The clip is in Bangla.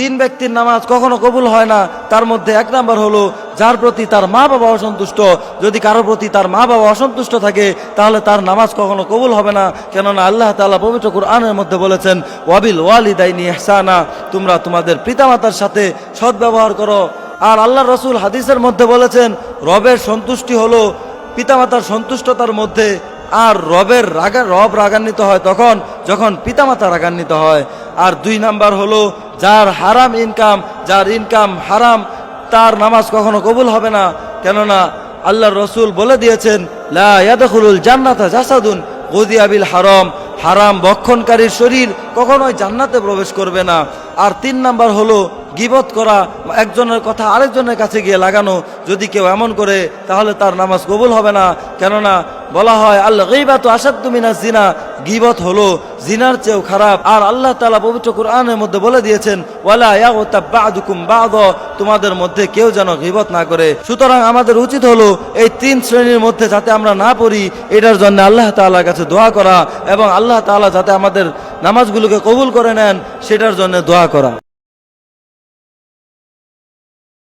তিন ব্যক্তির নামাজ কখনো কবুল হয় না, তার মধ্যে এক নাম্বার হলো যার প্রতি তার মা বাবা অসন্তুষ্ট। যদি কারোর প্রতি তার মা বাবা অসন্তুষ্ট থাকে, তাহলে তার নামাজ কখনো কবুল হবে না। কেননা আল্লাহ তাআলা পবিত্র কুরআনের মধ্যে বলেছেন, ওয়াবিল ওয়ালিদাইনি ইহসানা তোমরা তোমাদের পিতামাতার সাথে সদ্ব্যবহার করো। আর আল্লাহ রসুল হাদিসের মধ্যে বলেছেন, রবের সন্তুষ্টি হলো পিতামাতার সন্তুষ্টতার মধ্যে, আর রবের রাগা, রব রাগান্বিত হয় তখন, যখন পিতামাতা রাগান্বিত হয়। আর দুই নাম্বার হলো যার হারাম ইনকাম যার ইনকাম হারাম, তার নামাজ কখনো কবুল হবে না। কেননা আল্লাহ রসুল বলে দিয়েছেন, লা ইয়াদখুলুল জান্নাতা জাসাদুন গদিয়াবিল হারাম। হারাম বক্ষণকারীর শরীর কখনোই জান্নাতে প্রবেশ করবে না। আর তিন নাম্বার হলো গিবত করা একজনের কথা আরেকজনের কাছে গিয়ে লাগানো যদি কেউ এমন করে, তাহলে তার নামাজ কবুল হবে না। কেননা বলা হয় আল্লাহ গইবাত আসাদ তুমি না জিনা। গিবত হলো জিনার চেয়েও খারাপ। আর আল্লাহ তালা পবিত্র কোরআনের মধ্যে বলে দিয়েছেন, ওয়ালা বা'দুকুম বা'দ। তোমাদের মধ্যে কেউ যেন গিবত না করে। সুতরাং আমাদের উচিত হলো এই তিন শ্রেণির মধ্যে যাতে আমরা না পড়ি, এটার জন্য আল্লাহ তাআলার কাছে দোয়া করা এবং আল্লাহ তাআলা যাতে আমাদের নামাজগুলোকে কবুল করে নেন, সেটার জন্য দোয়া করা।